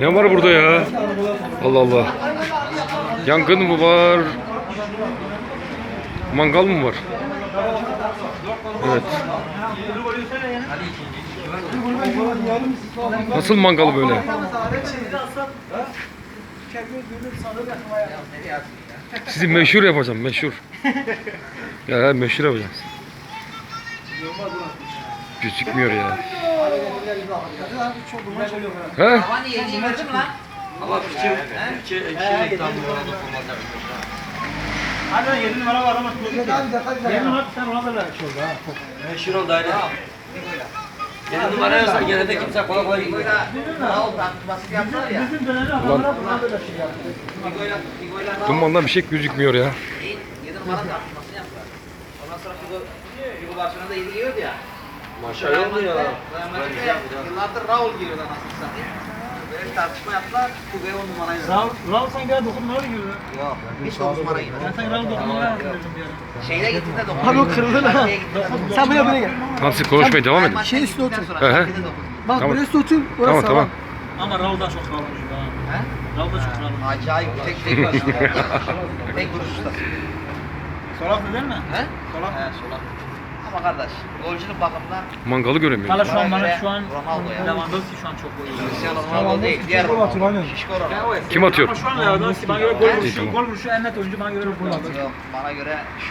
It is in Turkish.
Ne var burada ya? Allah Allah. Yangın mı var? Mangal mı var? Evet. Nasıl mangal böyle? Sizi meşhur yapacağım, meşhur. Ya meşhur yapacağım. Gözükmüyor ya. He? Hani yediğin gördün lan? Hadi 7 numara var ama Yedi numara sen ona da ver şurada. ha. Meşhur oldu öyle. Yedi numara yazsa gene de kimse kolay kolay gitmiyor. Böyle Raul tartışması yaptılar ya. Bütün dönemi adamlar buna böyle şey yaptı. Dumandan bir şey gözükmüyor ya. değil, yedi numara tartışmasını yaptılar. Ondan sonra Figo, Figo Barcelona'da yedi giriyordu ya. Maşallah oldu ya. Madrid'de yıllardır Raul giriyordu anasını satayım. Böyle tartışma yaptılar. Figo'ya on numarayı verdi. Raul, Raul sen gel dokun numara gibi. Yok, hiç on numara Ben girmedi. sen Raul dokun numara dedim bir ara. Şeyde gittiğinde dokuz. Abi o kırıldı lan. Sen buraya buraya gel. Tamam siz konuşmaya devam edin. Şey üstüne otur. Bak Tamam. burası otur. Orası Tamam tamam. Ama Raul'dan çok. He? Raul da çok Raul. Acayip tek tek başına. tek vuruş ustası. Solaklı değil mi? He? Solak. He solak. Ama kardeş, golcülük bakımından Mangalı göremiyorum. Hala şu an bana şu an Ronaldo ya. Lewandowski şu an çok. Cristiano Ronaldo değil, diğer Ronaldo. Şişko Ronaldo. Kim atıyor? Ama şu an Lewandowski bana göre gol vuruşu, gol en net oyuncu bana göre Ronaldo. Yok, bana göre şu